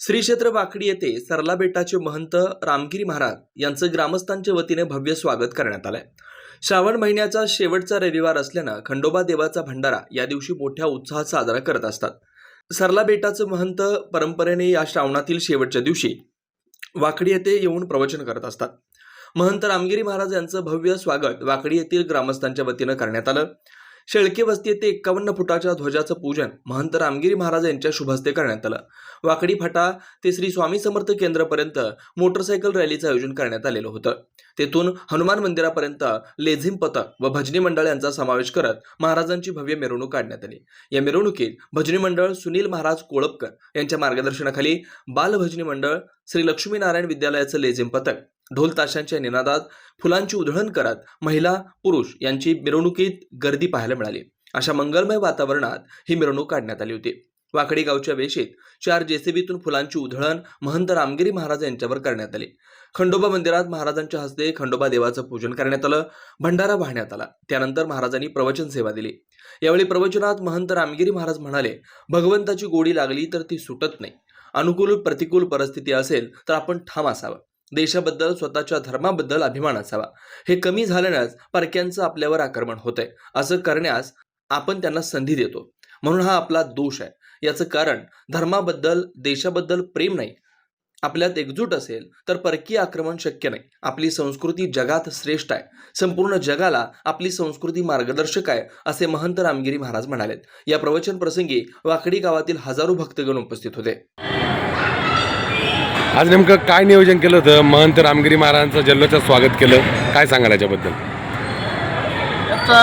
श्री क्षेत्र वाकडी येथे सरला बेटाचे महंत रामगिरी महाराज यांचं ग्रामस्थांच्या वतीने भव्य स्वागत करण्यात आलंय. श्रावण महिन्याचा शेवटचा रविवार असल्यानं खंडोबा देवाचा भंडारा या दिवशी मोठ्या उत्साहात साजरा करत असतात. सरला बेटाचं महंत परंपरेने या श्रावणातील शेवटच्या दिवशी वाकडी येथे येऊन प्रवचन करत असतात. महंत रामगिरी महाराज यांचं भव्य स्वागत वाकडी येथील ग्रामस्थांच्या वतीनं करण्यात आलं. शेळके वस्ती येथे एक्कावन्न फुटाच्या ध्वजाचं पूजन महंत रामगिरी महाराज यांच्या शुभहस्ते करण्यात आलं. वाकडी फाटा ते श्री स्वामी समर्थ केंद्रापर्यंत मोटरसायकल रॅलीचं आयोजन करण्यात आलेलं होतं. तेथून हनुमान मंदिरापर्यंत लेझिम पथक व भजनी मंडळ यांचा समावेश करत महाराजांची भव्य मिरवणूक काढण्यात आली. या मिरवणुकीत भजनी मंडळ सुनील महाराज कोळपकर यांच्या मार्गदर्शनाखाली बालभजनी मंडळ श्री लक्ष्मीनारायण विद्यालयाचं लेझिम पथक. ढोल ताशांच्या निनादात फुलांची उधळण करत महिला पुरुष यांची मिरवणुकीत गर्दी पाहायला मिळाली. अशा मंगलमय वातावरणात ही मिरवणूक काढण्यात आली होती. वाकडी गावच्या वेशीत चार जेसीबीतून फुलांची उधळण महंत रामगिरी महाराज यांच्यावर करण्यात आली. खंडोबा मंदिरात महाराजांच्या हस्ते खंडोबा देवाचं पूजन करण्यात आलं भंडारा वाहण्यात आला. त्यानंतर महाराजांनी प्रवचन सेवा दिली. यावेळी प्रवचनात महंत रामगिरी महाराज म्हणाले भगवंताची गोडी लागली तर ती सुटत नाही. अनुकूल प्रतिकूल परिस्थिती असेल तर आपण ठाम असावं. देशाबद्दल स्वतःच्या धर्माबद्दल अभिमान असावा. हे कमी झाल्यानंच परक्यांचं आपल्यावर आक्रमण होतंय. असं करण्यास आपण त्यांना संधी देतो. म्हणून हा आपला दोष आहे. याचं कारण धर्माबद्दल देशाबद्दल प्रेम नाही. आपल्यात एकजूट असेल तर परकीय आक्रमण शक्य नाही. आपली संस्कृती जगात श्रेष्ठ आहे. संपूर्ण जगाला आपली संस्कृती मार्गदर्शक आहे असे महंत रामगिरी महाराज म्हणालेत. या प्रवचन प्रसंगी वाकडी गावातील हजारो भक्तगण उपस्थित होते. आज नेमकं काय नियोजन केलं होतं? महंत रामगिरी महाराजांचं जल्लोचं स्वागत केलं. काय सांगाल याच्याबद्दल? याचा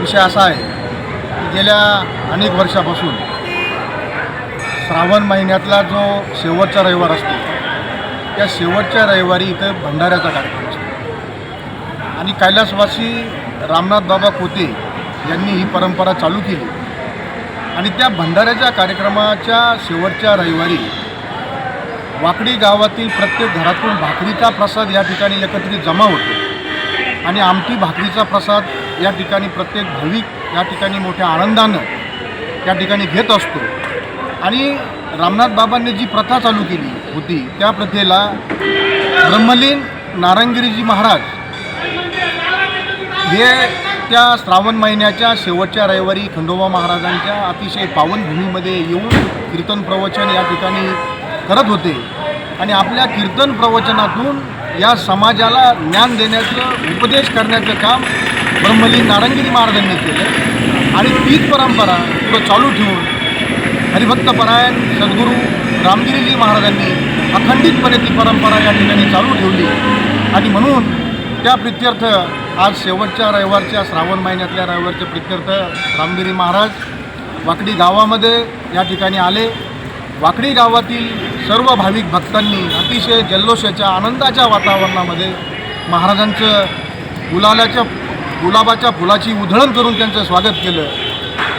विषय असा आहे की गेल्या अनेक वर्षापासून श्रावण महिन्यातला जो शेवटचा रविवार असतो त्या शेवटच्या रविवारी इथं भंडाऱ्याचा कार्यक्रम असतो. आणि कैलासवासी रामनाथ बाबा कोते यांनी ही परंपरा चालू केली. आणि त्या भंडाऱ्याच्या कार्यक्रमाच्या शेवटच्या रविवारी वाकडी गावातील प्रत्येक घरातून भाकरीचा प्रसाद या ठिकाणी एकत्रित जमा होतो. आणि आमटी भाकरीचा प्रसाद या ठिकाणी प्रत्येक भाविक या ठिकाणी मोठ्या आनंदानं त्या ठिकाणी घेत असतो. आणि रामनाथ बाबांनी जी प्रथा चालू केली होती त्या प्रथेला ब्रह्मलीन नारंगिरीजी महाराज हे त्या श्रावण महिन्याच्या शेवटच्या रविवारी खंडोबा महाराजांच्या अतिशय पावनभूमीमध्ये येऊन कीर्तन प्रवचन या ठिकाणी करत होते. आणि आपल्या कीर्तन प्रवचनातून या समाजाला ज्ञान देण्याचं उपदेश करण्याचं काम ब्रह्मली नारंगिरी महाराजांनी केलं. आणि तीच परंपरा पुढं चालू ठेवून हरिभक्तपरायण सद्गुरू रामगिरीजी महाराजांनी अखंडितपणे ती परंपरा या ठिकाणी चालू ठेवली. आणि म्हणून त्या प्रित्यर्थ आज शेवटच्या रविवारच्या श्रावण महिन्यातल्या रविवारच्या प्रित्यर्थ रामगिरी महाराज वाकडी गावामध्ये या ठिकाणी आले. वाकडी गावातील सर्व भाविक भक्तांनी अतिशय जल्लोषाच्या आनंदाच्या वातावरणामध्ये महाराजांचं गुलालाच्या गुलाबाच्या फुलाची उधळण करून त्यांचं स्वागत केलं.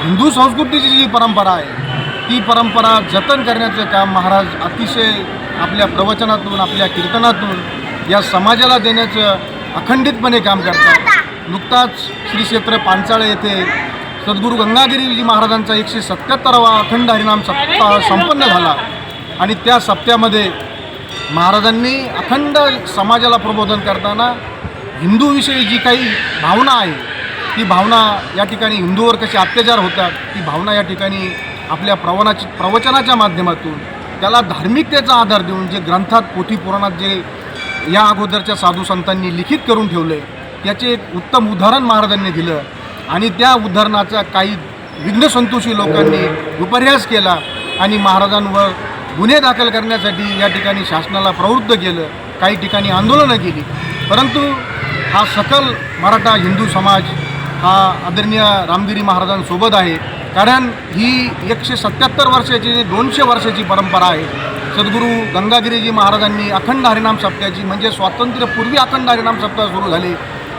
हिंदू संस्कृतीची जी परंपरा आहे ती परंपरा जतन करण्याचं काम महाराज अतिशय आपल्या प्रवचनातून आपल्या कीर्तनातून या समाजाला देण्याचं अखंडितपणे काम करतात. नुकताच श्री क्षेत्र पांचाळे येथे सद्गुरू गंगागिरीजी महाराजांचा एकशे सत्याहत्तरावा अखंड हरिनाम सप्ताह संपन्न झाला. आणि त्या सप्त्यामध्ये महाराजांनी अखंड समाजाला प्रबोधन करताना हिंदूविषयी जी काही भावना आहे ती भावना या ठिकाणी हिंदूवर कसे अत्याचार होतात ती भावना या ठिकाणी आपल्या प्रवनाची प्रवचनाच्या माध्यमातून त्याला धार्मिकतेचा आधार देऊन जे ग्रंथात पोथी पुराणात जे या अगोदरच्या साधू संतांनी लिखित करून ठेवले त्याचे एक उत्तम उदाहरण महाराजांनी दिलं. आणि त्या उद्धरणाचा काही विघ्नसंतोषी लोकांनी विपर्यास केला आणि महाराजांवर गुन्हे दाखल करण्यासाठी या ठिकाणी शासनाला प्रवृत्त केलं काही ठिकाणी आंदोलनं केली. परंतु हा सकल मराठा हिंदू समाज हा आदरणीय रामगिरी महाराजांसोबत आहे. कारण ही एकशे सत्याहत्तर वर्षाची दोनशे वर्षाची परंपरा आहे. सद्गुरू गंगागिरीजी महाराजांनी अखंड हरिनाम सप्त्याची म्हणजे स्वातंत्र्यपूर्वी अखंड हरिनाम सप्ताह सुरू झाली.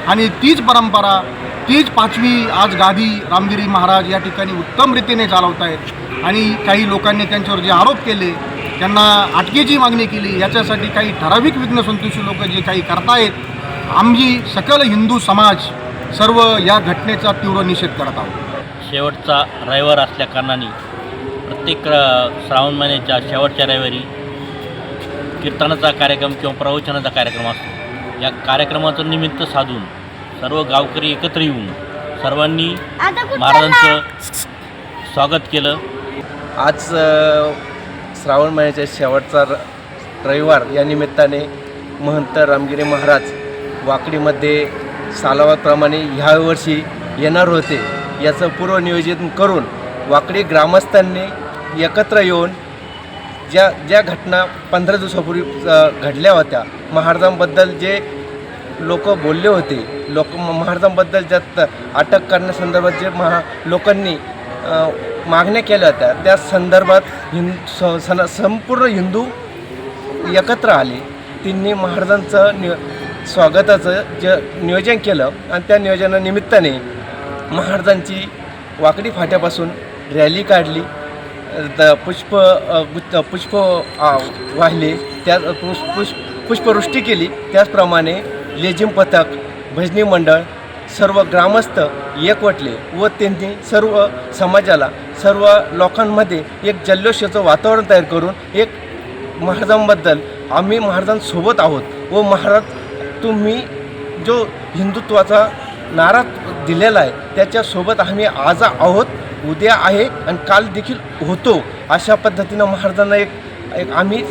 आणि तीच परंपरा तीच पाचवी आज गादी रामगिरी महाराज या ठिकाणी उत्तम रीतीने चालवत आहेत आणि काही लोकांनी त्यांच्यावर जे आरोप केले त्यांना अटकेची मागणी केली. याच्यासाठी काही ठराविक विघ्नसंतोषी लोक जे काही करतायत आम्ही सकल हिंदू समाज सर्व या घटनेचा तीव्र निषेध करत आहोत. शेवटचा रविवार असल्या कारणाने प्रत्येक श्रावण महिन्याच्या शेवटच्या रविवारी कीर्तनाचा कार्यक्रम किंवा प्रवचनाचा कार्यक्रम असतो. या कार्यक्रमाचं निमित्त साधून सर्व गावकरी एकत्र येऊन सर्वांनी महाराजांचं स्वागत केलं. आज श्रावण महिन्याच्या शेवटचा र रविवार. या निमित्ताने महंत रामगिरी महाराज वाकडीमध्ये सालावाप्रमाणे ह्या वर्षी येणार होते. याचं पूर्वनियोजन करून वाकडी ग्रामस्थांनी एकत्र येऊन ज्या ज्या घटना पंधरा दिवसापूर्वी घडल्या होत्या महाराजांबद्दल जे लोक बोलले होते. लोक महाराजांबद्दल ज्यात अटक करण्यासंदर्भात जे महा लोकांनी मागण्या केल्या होत्या त्या संदर्भात हिंद स सन संपूर्ण हिंदू एकत्र आले. त्यांनी महाराजांचं नि स्वागताचं जे नियोजन केलं आणि त्या नियोजनानिमित्ताने महाराजांची वाकडी फाट्यापासून रॅली काढली. द पुष्प गुच्छ- पुष्प वाहिले. त्या पुष्प पुष्प पुष्पवृष्टी केली. त्याचप्रमाणे लेझिम पथक भजनी मंडळ सर्व ग्रामस्थ एकवटले व त्यांनी सर्व समाजाला सर्व लोकांमध्ये एक जल्लोषाचं वातावरण तयार करून एक महाराजांबद्दल आम्ही महाराजांसोबत आहोत व महाराज तुम्ही जो हिंदुत्वाचा नारा दिलेला आहे त्याच्यासोबत आम्ही आज आहोत उद्या आहे आणि काल देखील होतो. अशा पद्धतीनं महाराजांना एक एक आम्ही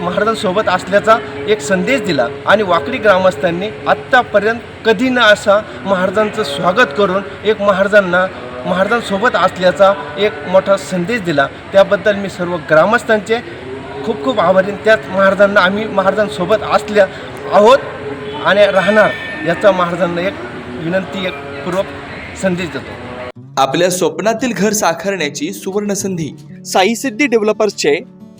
महाराजांसोबत असल्याचा एक संदेश दिला आणि वाकडी ग्रामस्थांनी आत्तापर्यंत कधी न असा महाराजांचं स्वागत करून एक महाराजांना महाराजांसोबत असल्याचा एक मोठा संदेश दिला. त्याबद्दल मी सर्व ग्रामस्थांचे खूप खूप आभारी त्याच महाराजांना आम्ही महाराजांसोबत असल्या आहोत आणि राहणार याचा महाराजांना एक विनंती एक पूर्वक संदेश देतो. आपल्या स्वप्नातील घर साकारण्याची सुवर्ण संधी साई सिद्धी डेव्हलपर्सचे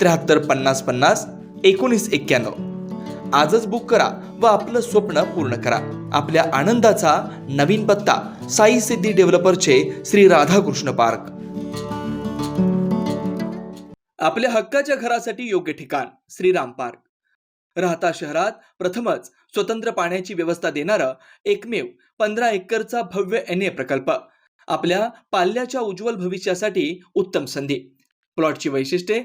त्र्याहत्तर पन्नास पन्नास एकोणीस एक्क्याण्णव. आजच बुक करा व आपलं स्वप्न पूर्ण करा. आपल्या आनंदाचा नवीन पत्ता साई सिद्धी डेव्हलपरचे श्री राधाकृष्ण पार्क. आपल्या हक्काच्या घरासाठी योग्य ठिकाण श्रीराम पार्क. राहता शहरात प्रथमच स्वतंत्र पाण्याची व्यवस्था देणारं एकमेव पंधरा एकरचा भव्य एन ए प्रकल्प. आपल्या पाल्याच्या उज्ज्वल भविष्यासाठी उत्तम संधी. प्लॉटची वैशिष्ट्ये